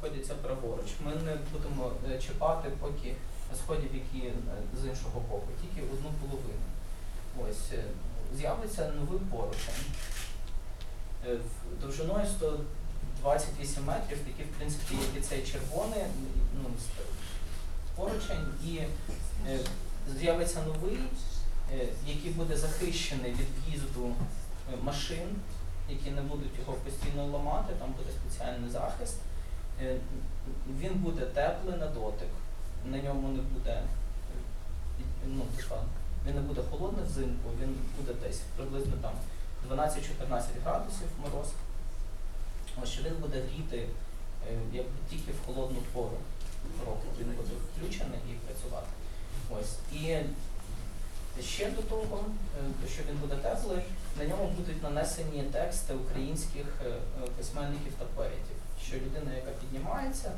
знаходяться праворуч. Ми не будемо е, чіпати поки сходів, які е, з іншого боку, тільки одну половину. Ось е, з'явиться новий поручень довжиною 128 метрів, такий, в принципі, як і цей червоний ну, поручень, і з'явиться новий, який буде захищений від в'їзду машин, які не будуть його постійно ламати, там буде спеціальний захист. Е, Він буде теплий на дотик, на ньому не буде, ну, він не буде холодний взимку, він буде десь приблизно там 12-14 градусів мороз. Що він буде гріти е, якби тільки в холодну пору року. Він буде включений і працювати. Ось. І ще до того, е, що він буде теплий, на ньому будуть нанесені тексти українських письменників та поетів. Що людина, яка піднімається,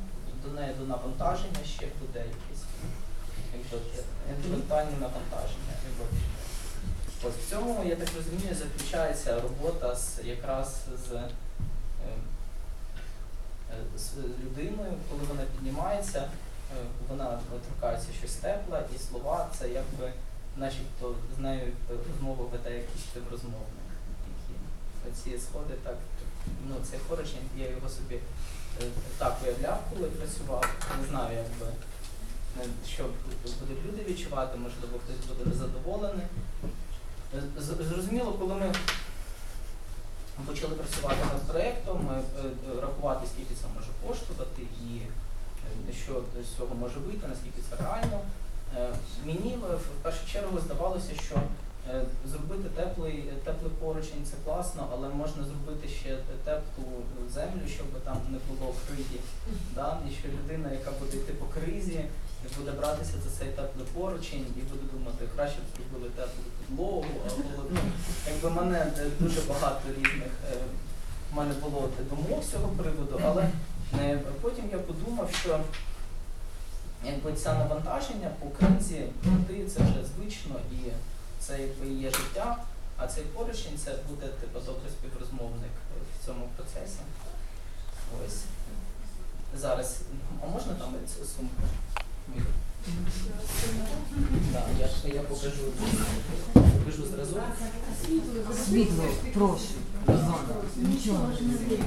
до неї до навантаження ще буде якісь якби, навантаження. Ось в цьому, я так розумію, заключається робота з якраз з, е, е, з людиною, коли вона піднімається, е, вона торкається щось тепле, і слова це якби начебто з нею розмову веде якийсь співрозмовник. Які оці сходи так, ну цей хорочник, я його собі е, так уявляв, коли працював. Не знаю, якби е, що будуть люди відчувати, можливо, хтось буде незадоволений. Е, Зрозуміло, коли ми почали працювати над проєктом, рахувати, скільки це може коштувати і що з цього може вийти, наскільки це реально. Мені в першу чергу здавалося, що теплий, теплий поручень це класно, але можна зробити ще теплу землю, щоб там не було криги. Да? І що людина, яка буде йти по кризі, буде братися за цей теплий поручень і буде думати, краще б зробили теплу підлогу, або ну, якби мене дуже багато різних. е, в мене було думок з цього приводу, але е, потім я подумав, що якби це навантаження по кризі це вже звично і це якби є життя, а цей поручень це буде типу добрий співрозмовник в цьому процесі. Ось. Зараз, а можна там цю сумку? Так, я, я покажу, покажу зразок. Світло, прошу. Нічого. не видно.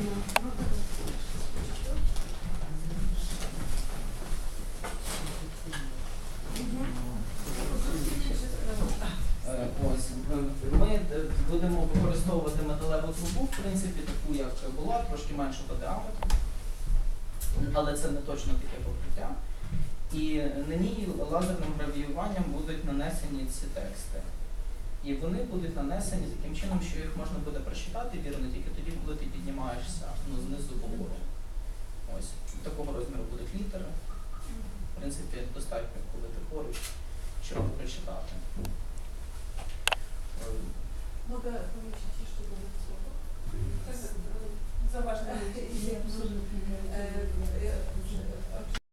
Е, Ось е, ми е, будемо використовувати металеву трубу, в принципі, таку як була, трошки меншого діаметру, але це не точно таке покриття. І на ній лазерним гравіюванням будуть нанесені ці тексти. І вони будуть нанесені таким чином, що їх можна буде прочитати вірно тільки тоді, коли ти піднімаєшся ну, знизу вгору. Ось такого розміру будуть літери. В принципі, достатньо, коли ти поруч, щоб прочитати. Е, Mogę powiedzieć jeszcze jedno słowo? Tak, zauważmy.